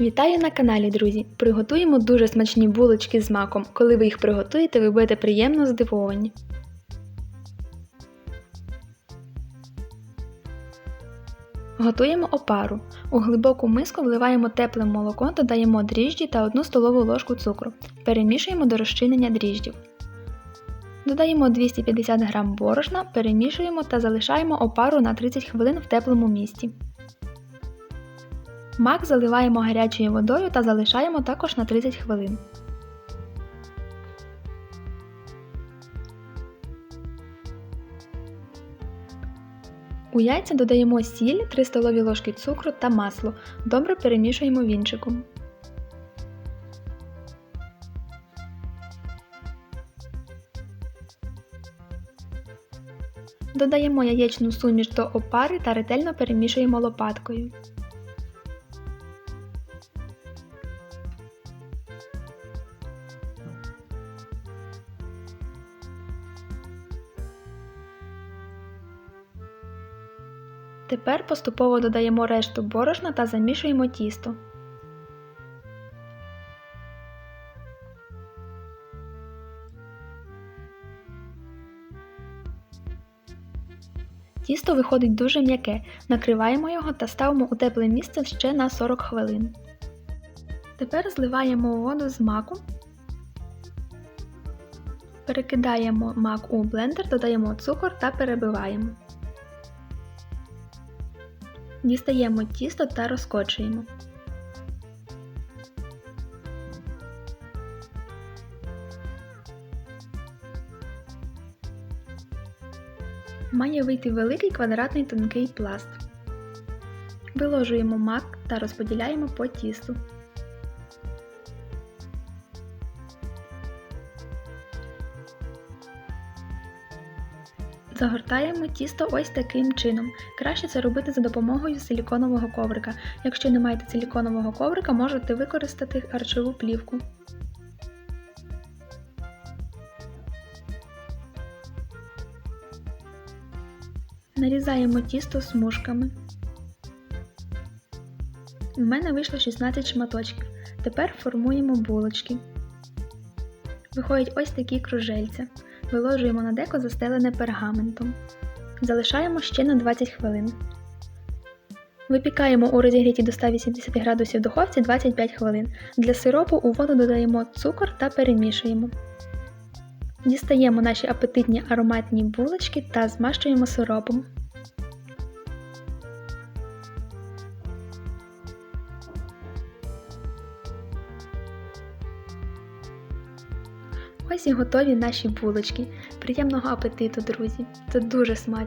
Вітаю на каналі, друзі! Приготуємо дуже смачні булочки з маком. Коли ви їх приготуєте, ви будете приємно здивовані. Готуємо опару. У глибоку миску вливаємо тепле молоко, додаємо дріжджі та 1 столову ложку цукру. Перемішуємо до розчинення дріжджів. Додаємо 250 г борошна, перемішуємо та залишаємо опару на 30 хвилин в теплому місці. Мак заливаємо гарячою водою та залишаємо також на 30 хвилин. У яйця додаємо сіль, 3 столові ложки цукру та масло. Добре перемішуємо вінчиком. Додаємо яєчну суміш до опари та ретельно перемішуємо лопаткою. Тепер поступово додаємо решту борошна та замішуємо тісто. Тісто виходить дуже м'яке, накриваємо його та ставимо у тепле місце ще на 40 хвилин. Тепер зливаємо воду з маку, перекидаємо мак у блендер, додаємо цукор та перебиваємо. Дістаємо тісто та розкочуємо. Має вийти великий квадратний тонкий пласт. Виложуємо мак та розподіляємо по тісту. Загортаємо тісто ось таким чином. Краще це робити за допомогою силіконового коврика. Якщо не маєте силіконового коврика, можете використати харчову плівку. Нарізаємо тісто смужками. У мене вийшло 16 шматочків. Тепер формуємо булочки. Виходять ось такі кружельця. Виложуємо на деко застелене пергаментом. Залишаємо ще на 20 хвилин. Випікаємо у розігріті до 180 градусів духовці 25 хвилин. Для сиропу у воду додаємо цукор та перемішуємо. Дістаємо наші апетитні ароматні булочки та змащуємо сиропом. Ось і готові наші булочки. Приємного апетиту, друзі! Це дуже смачно!